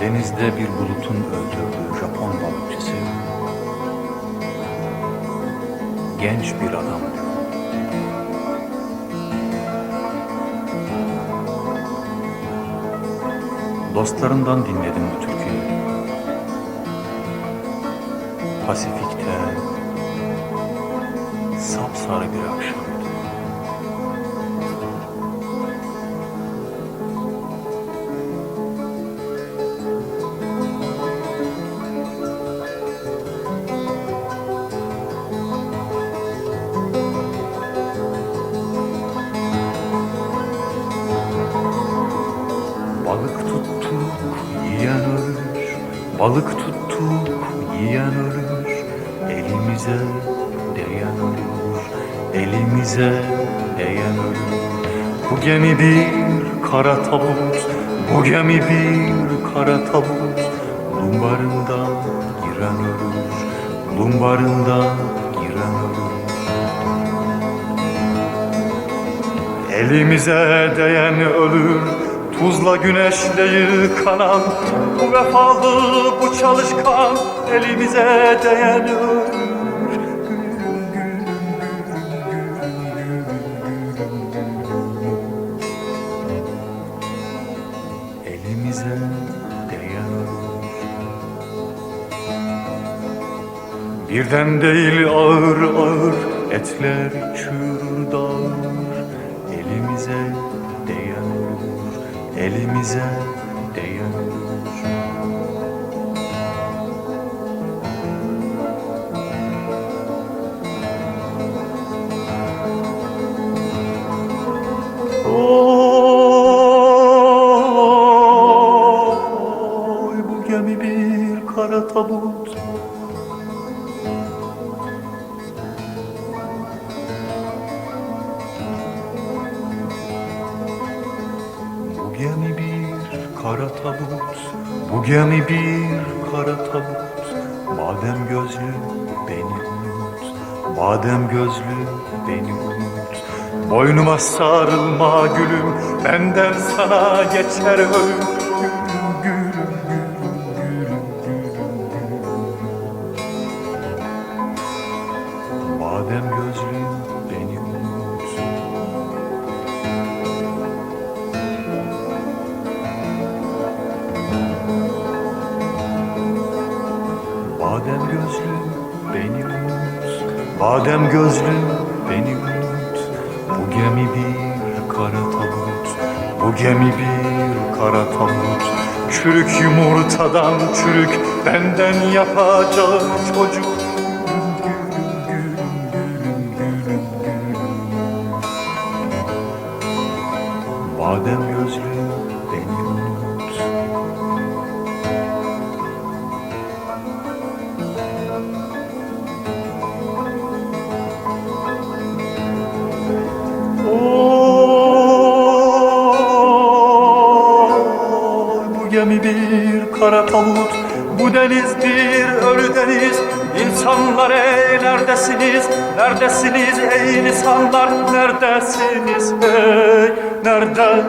Denizde bir bulutun öldürdüğü Japon balıkçısı genç bir adamdı. Dostlarından dinledim bu türküyü. Pasifik'te sapsarı bir akşamdı. Balık tuttuk yiyen ölür Elimize değen ölür Elimize değen ölür. Bu gemi bir kara tabut Bu gemi bir kara tabut. Lumbarından giren ölür Lumbarından giren ölür. Elimize değen ölür Tuzla güneşle yıkanan Bu vefalı bu çalışkan Elimize değen Elimize değen Birden değil ağır ağır etler çürür dağılır elimize ölür Oy bu gemi bir kara tabut kara tabut. Bu gemi bir kara tabut. Badem gözlü beni unut. Badem gözlü beni unut. Boynuma sarılma gülüm Benden sana geçer ölüm Badem gözlü beni unut. Badem gözlü beni unut. Bu gemi bir kara tabut. Bu gemi bir kara tabut. Çürük yumurtadan çürük Benden yapacak çocuk. Badem gözlü kara tabut Bu deniz bir ölü deniz. İnsanlar ey neredesiniz? Neredesiniz ey insanlar? Neredesiniz ey Nerede